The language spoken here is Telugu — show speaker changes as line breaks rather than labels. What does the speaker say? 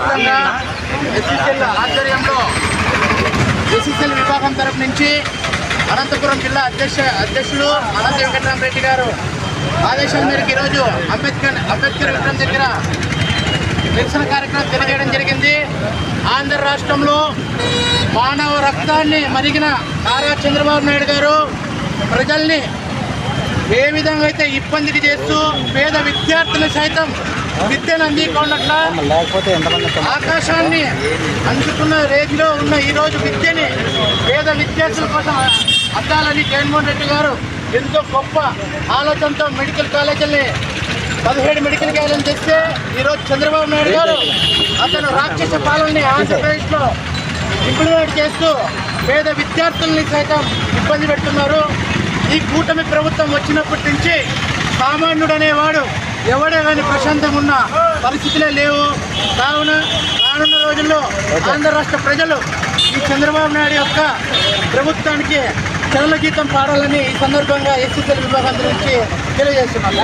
రాష్ట్ర వ్యాప్తంగా ఎస్సీసీఎల్ ఆధ్వర్యంలో ఎస్సీసీఎల్ విభాగం తరపు నుంచి అనంతపురం జిల్లా అధ్యక్ష అధ్యక్షులు అనంత వెంకటరామరెడ్డి గారు ఆదేశం మేరకు ఈరోజు అంబేద్కర్ అంబేద్కర్ విగ్రహం దగ్గర నిరసన కార్యక్రమం తెలియజేయడం జరిగింది. ఆంధ్ర రాష్ట్రంలో మానవ రక్తాన్ని మరిగిన నారా చంద్రబాబు నాయుడు గారు ప్రజల్ని ఏ విధంగా అయితే ఇబ్బందికి చేస్తూ పేద విద్యార్థులు సైతం విద్యను అందించుకున్నట్ల
లేకపోతే
ఆకాశాన్ని అందుకున్న రేంజ్లో ఉన్న ఈ రోజు విద్యని పేద విద్యార్థుల కోసం అద్దాలని జగన్మోహన్ రెడ్డి గారు ఎంతో గొప్ప ఆలోచనతో మెడికల్ కాలేజీల్ని పదిహేడు మెడికల్ కాలేజీలు తెస్తే ఈరోజు చంద్రబాబు నాయుడు గారు అతను రాక్షస పాలనని ఆంధ్రప్రదేశ్లో ఇంప్లిమెంట్ చేస్తూ పేద విద్యార్థుల్ని సైతం ఇబ్బంది పెడుతున్నారు. ఈ కూటమి ప్రభుత్వం వచ్చినప్పటి నుంచి సామాన్యుడు అనేవాడు ఎవడే కానీ ప్రశాంతంగా ఉన్న పరిస్థితులే లేవు. కావున రానున్న రోజుల్లో ఆంధ్ర రాష్ట్ర ప్రజలు ఈ చంద్రబాబు నాయుడు యొక్క ప్రభుత్వానికి చలన గీతం పాడాలని ఈ సందర్భంగా ఎస్సీసీల విభాగం గురించి తెలియజేస్తున్నాం